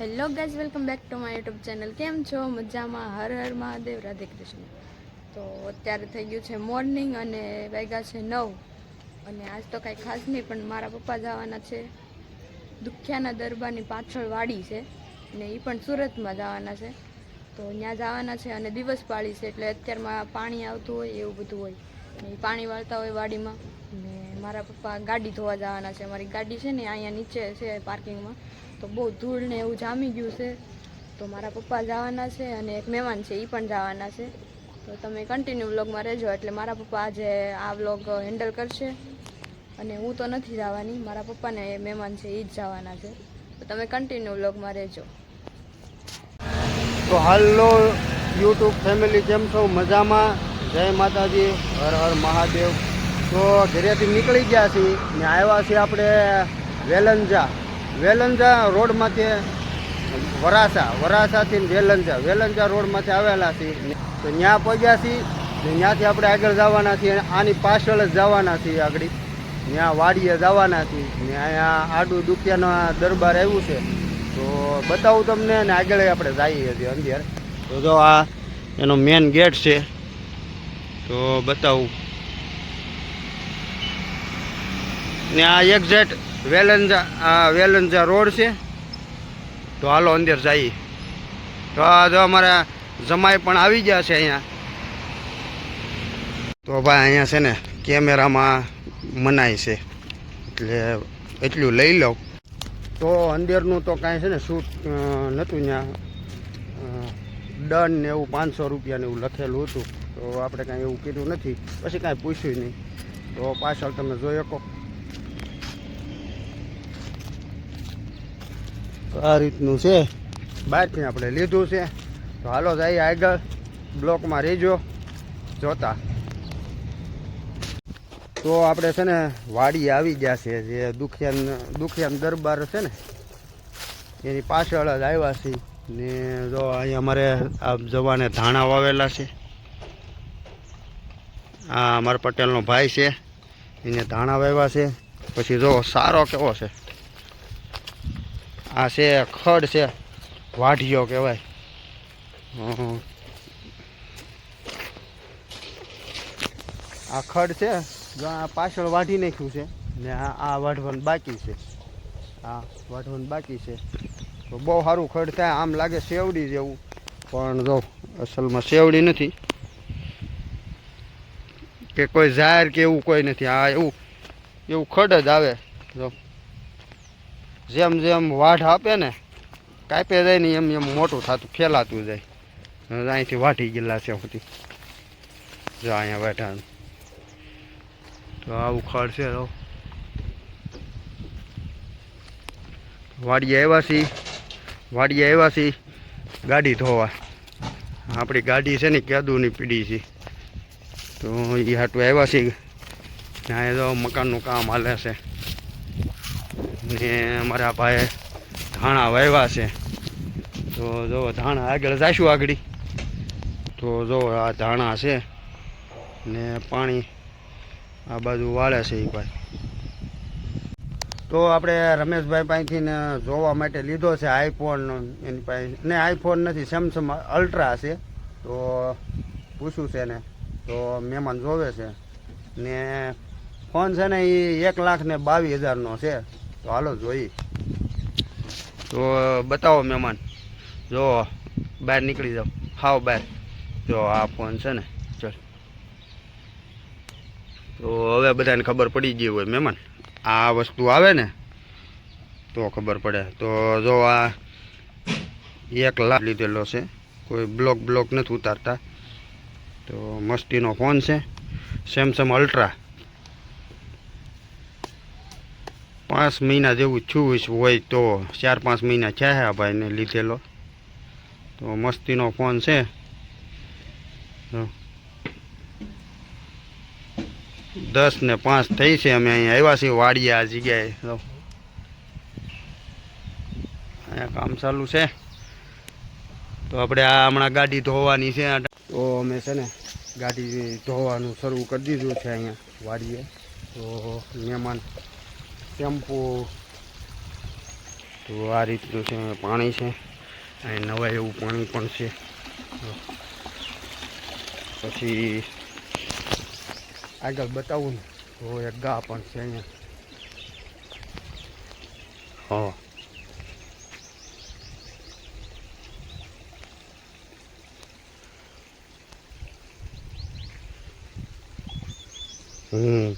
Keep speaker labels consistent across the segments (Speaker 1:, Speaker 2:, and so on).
Speaker 1: Hello guys welcome back to my YouTube channel કેમ છો? મજામાં? હર હર મહાદેવ, રાધે કૃષ્ણ. તો અત્યારે થઈ ગયું છે મોર્નિંગ અને વાગ્યા છે નવ. અને આજ તો કાંઈ ખાસ નહીં, પણ મારા પપ્પા જવાના છે. દુખ્યાના દરબારની પાછળ વાડી છે. ને એ પણ સુરતમાં જવાના છે. તો ત્યાં જવાના છે અને દિવસ પાળી છે, એટલે અત્યારમાં પાણી આવતું હોય એવું બધું હોય. ને એ પાણી વાળતા હોય વાડીમાં. મારા પપ્પા ગાડી ધોવા જવાના છે. મારી ગાડી છે ને અહીંયા નીચે છે પાર્કિંગમાં. તો બહુ ધૂળ ને એવું જામી ગયું છે. તો મારા પપ્પા જવાના છે અને એક મહેમાન છે એ પણ જવાના છે. તો તમે કન્ટિન્યુ વ્લોગમાં રહેજો. એટલે મારા પપ્પા આજે આ વ્લોગ હેન્ડલ કરશે. અને હું તો નથી જવાની. મારા પપ્પાને મહેમાન છે એ જ જવાના છે. તો તમે કન્ટિન્યુ વ્લોગમાં રહેજો.
Speaker 2: તો હાલો યુટ્યુબ ફેમિલી કેમ છો? મજામાં? જય માતાજી. હર હર મહાદેવ. તો ઘરેથી નીકળી ગયા છીએ ને આવ્યા છીએ આપણે વેલંજા. વેલંજા રોડમાંથી વરાસા વરાસાથી વેલંજા. વેલંજા રોડમાંથી આવેલા છીએ તો ત્યાં પહોંચ્યા છીએ ત્યાંથી આપણે આગળ જવાના છીએ આની પાછળ જ જવાના છીએ આગળ. ત્યાં વાડીએ જવાના છીએ ને અહીંયા આડું દુખિયાનો દરબાર આવ્યું છે. તો બતાવું તમને ને આગળ આપણે જઈએ છીએ અંદર. તો જો આ એનો મેન ગેટ છે. તો બતાવું. ને આ એક્ઝેટ વેલંજા, આ વેલંજા રોડ છે. તો હાલો અંદર જઈએ. તો આ જો અમારા જમાઈ પણ આવી ગયા છે અહીંયા. તો ભાઈ અહીંયા છે ને કેમેરામાં મનાય છે. એટલે એટલું લઈ લઉં. તો અંદરનું તો કાંઈ છે ને શૂટ નહોતું ત્યાં. ડન ને એવું પાંચસો રૂપિયાને એવું લખેલું હતું. તો આપણે કાંઈ એવું કીધું નથી. પછી કાંઈ પૂછ્યું નહીં. તો પાછળ તમે જોઈ શકો. આ રીતનું છે. બહારથી આપણે લીધું છે. તો હાલો જઈએ આગળ. બ્લોકમાં રહેજો. જોતા. તો આપણે છે ને, વાડી આવી ગયા છે. જે દુખિયાન દુખિયાન દરબાર છે ને, એની પાછળ જ આવ્યા છે ને જો અહીંયા અમારે આ જવાને ધાણા વાવેલા છે. આ અમારા પટેલનો ભાઈ છે. એને ધાણા વાવ્યા છે. પછી જો સારો કેવો છે. આ છે ખડ છે, વાઢિયો કહેવાય. આ ખડ છે પાછળ વાઢી નાખ્યું છે, ને આ વાઢવાનું બાકી છે. આ વાઢવાનું બાકી છે. તો બહુ સારું ખડ થાય, આમ લાગે શેવડી જેવું. પણ જો, અસલમાં શેવડી નથી. કે કોઈ ઝાર કે એવું કોઈ નથી. આ એવું એવું ખડ જ આવે. જો. જેમ જેમ વાઢ આપે ને, કાપે જાય ને એમ એમ મોટું થતું, ફેલાતું જાય. અહીંથી વાઢી ગયેલા છે સુધી. જો અહીંયા બેઠા તો આવું ખડ છે તો વાડીએ આવ્યા છીએ. વાડીએ આવ્યા છીએ. ગાડી ધોવા. આપણી ગાડી છે ને કેદુની પીડી છે. તો એ હાટું આવ્યા છીએ. ત્યાં તો મકાનનું કામ હાલે છે. ને મારા ભાઈ ધાણા વાવ્યા છે. તો જો ધાણા આગળ જાશું આગળ. તો જો આ ધાણા છે ને પાણી આ બાજુ વાળે છે એ ભાઈ. તો આપણે રમેશભાઈ પાસેથી ને જોવા માટે લીધો છે આઈફોન એની પાસે. ને આઈફોન નથી સેમસંગ અલ્ટ્રા છે. તો પૂછ્યું છે ને તો મહેમાન જોવે છે. ને ફોન છે ને એ એક લાખ ને બાવીસ હજારનો છે. તો હાલો જોઈ તો બતાવો મહેમાન. જો, બહાર નીકળી જાઓ. હાવ બહાર. જો, આ ફોન છે ને. ચલ. તો હવે બધાને ખબર પડી ગઈ હોય મહેમાન. આ વસ્તુ આવે ને, તો ખબર પડે. તો જો આ એક લાખ લીધેલો છે. કોઈ બ્લોક બ્લોક નથી ઉતારતા. તો મસ્તીનો ફોન છે. સેમસંગ અલ્ટ્રા પાંચ મહિના જેવું છું હોય તો ચાર પાંચ મહિના છે આ ભાઈને લીધેલો. તો મસ્તીનો ફોન છે. દસ ને પાંચ થઈ છે, અમે અહીંયા આવ્યા છીએ વાડીએ આ જગ્યાએ. અહીંયા કામ ચાલુ છે. તો આપણે આ હમણાં ગાડી ધોવાની છે તો અમે છે ને ગાડી ધોવાનું શરૂ કરી દીધું છે અહીંયા વાડીએ. તો મહેમાન ટેમ્પો તો આ રીતનું છે પાણી છે. અહીં નવાય એવું પાણી પણ છે. પછી આગળ બતાવું ને. તો એક ગા પણ છે અહીંયા. હા. હમ.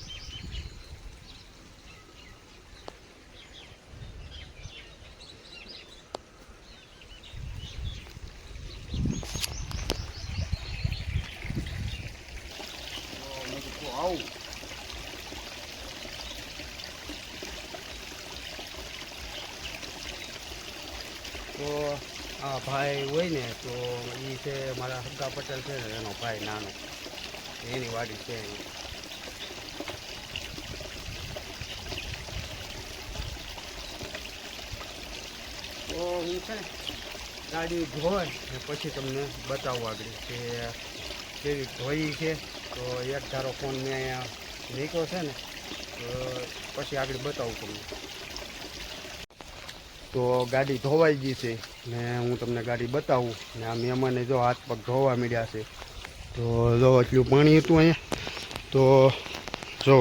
Speaker 2: આવું તો આ ભાઈ હોય ને, તો એ છે મારા હગ્ગા પટેલ છે ને, એનો ભાઈ નાનો. એની વાડી છે તો હું છે ગાડી ને પછી તમને બતાવું આગળ કે કેવી ધોઈ છે. તો એક ધારો ફોન મેં અહીંયા મૂક્યો છે ને, તો પછી આગળ બતાવું તમને. તો ગાડી ધોવાઈ ગઈ છે, ને હું તમને ગાડી બતાવું, ને આ મહેમાને જો હાથ પગ ધોવા મળ્યા છે, તો જો એટલું પાણી હતું અહીંયા, તો જો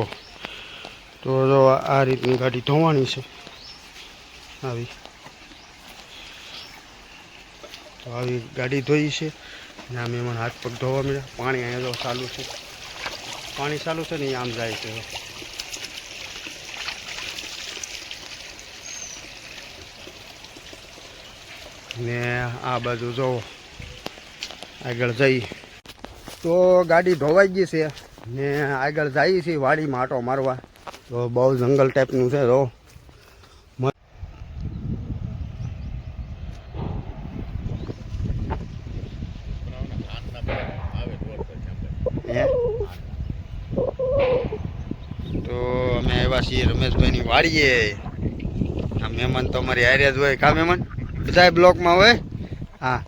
Speaker 2: તો જો આ રીતની ગાડી ધોવાની છે. આવી. તો આવી ગાડી ધોઈ છે, ને આ મહેમાન હાથ પગ ધોવા મળ્યા પાણી અહીંયા જો ચાલુ છે. પાણી ચાલુ છે ને આમ જાય છે. ને આ બાજુ જો આગળ જઈ. તો ગાડી ધોવાઈ ગઈ છે ને આગળ જઈએ છીએ વાડીમાં આટો મારવા. તો બહુ જંગલ ટાઈપનું છે, જો હે તો અમે આવ્યા છીએ રમેશભાઈની વાડીએ. આ મહેમાન તો અમારી હારે જ હોય. કા મહેમાન? બધા બ્લોકમાં હોય? હા.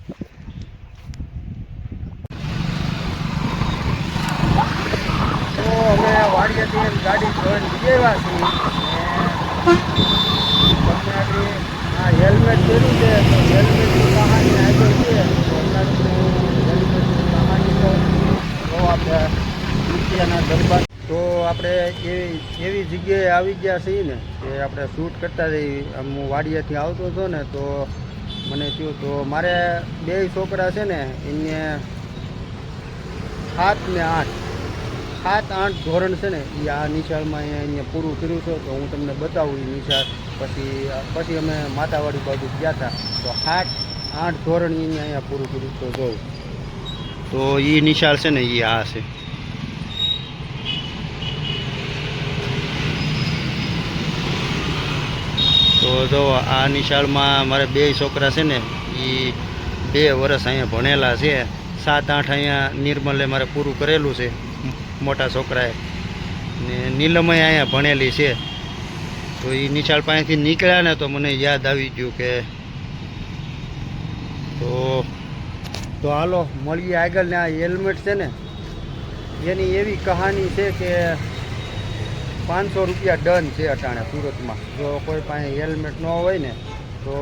Speaker 2: અમે વાડીએથી છે. તો છે. દરબાર આપણે એવી એવી જગ્યાએ આવી ગયા છીએ ને, કે આપણે શૂટ કરતા જઈએ. આમ હું વાડિયાથી આવતો હતો ને, તો મને થયું તો મારે બે છોકરા છે ને એને સાત ને આઠ, સાત આઠ ધોરણ છે ને એ આ નિશાળમાં અહીંયા અહીંયા પૂરું કર્યું છે, તો હું તમને બતાવું એ નિશાળ. પછી પછી અમે માતાવાડી બાજુ ગયા હતા તો સાત આઠ ધોરણ એને અહીંયા પૂરું કર્યું તો જોઉં તો એ નિશાળ છે ને એ આ છે. તો જો આ નિશાળમાં મારે બે છોકરા છે ને એ બે વર્ષ અહીંયા ભણેલા છે. સાત, આઠ અહીંયા નિર્મલે મારે પૂરું કરેલું છે, મોટા છોકરાએ. ને નીલમય અહીંયા ભણેલી છે. તો એ નિશાળ પાસેથી નીકળ્યા ને તો મને યાદ આવી ગયું કે તો તો હાલો, મળીએ આગળ ને આ હેલ્મેટ છે ને, એની એવી કહાની છે કે પાંચસો રૂપિયા ડન છે અટાણે સુરતમાં. જો કોઈ પાસે હેલ્મેટ ન હોય ને, તો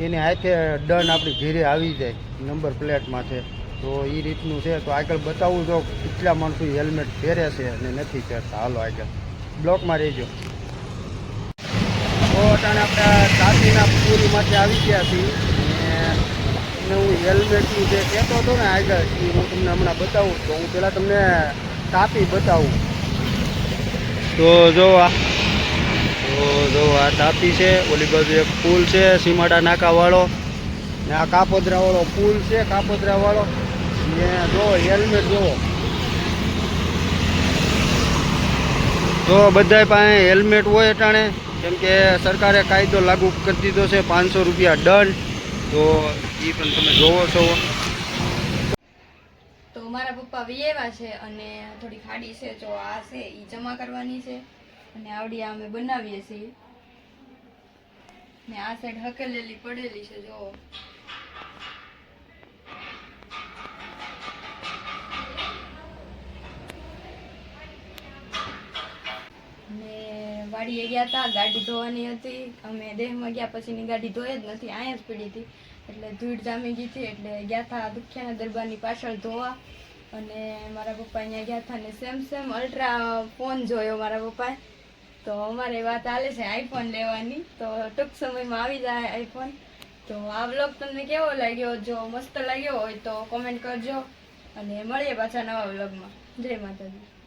Speaker 2: એની હાથે ડન આપણી ઘેરે આવી જાય, નંબર પ્લેટમાં છે. તો એ રીતનું છે. તો આગળ બતાવું જો કેટલા માણસો હેલ્મેટ પહેરે છે અને નથી પહેરતા. હાલો આગળ. બ્લોકમાં રહેજો. તો અટાણે આપણે કાશીના પુલમાંથી આવી ગયા છીએ. અને હું હેલ્મેટનું જે કહેતો હતો ને આગળ, એ હું તમને હમણાં બતાવું. તો હું પહેલાં તમને તાપી બતાવું. તો જો આ તો જો આ તાપી છે. ઓલી બાજુ એક પુલ છે, સીમાડા નાકાવાળો. ને આ કાપોદરાવાળો પુલ છે, કાપોદરાવાળો. ને જો હેલ્મેટ જોવો. તો બધાય પાસે હેલ્મેટ હોય અટાણે, કેમ કે સરકારે કાયદો લાગુ કરી દીધો છે, પાંચસો રૂપિયા દંડ. તો એ પણ તમે જોવો છો.
Speaker 1: તો મારા પપ્પા વિયેવા છે અને થોડી ખાડી છે, જો આ છે એ જમા કરવાની છે. અને આવડી અમે બનાવીએ છીએ. ને આ સાઈડ હકેલેલી પડેલી છે જો ને વાડીએ ગયા હતા ગાડી ધોવાની હતી. અમે દેહમાં ગયા પછીની ગાડી ધોઈ જ નથી અહીંયા જ પડી હતી. એટલે ધૂળ જામી ગઈ હતી, એટલે ગયા હતા દુખ્યાના દરબારની પાછળ ધોવા. અને મારા પપ્પા અહીંયા ગયા હતા ને સેમ સેમ અલ્ટ્રા ફોન જોયો મારા પપ્પાએ. તો અમારે વાત હાલે છે આઈફોન લેવાની. તો ટૂંક સમયમાં આવી જાય આઈફોન તો આ બ્લોગ તમને કેવો લાગ્યો? જો મસ્ત લાગ્યો હોય તો કોમેન્ટ કરજો. અને મળીએ પાછા નવા બ્લોગમાં જય માતાજી.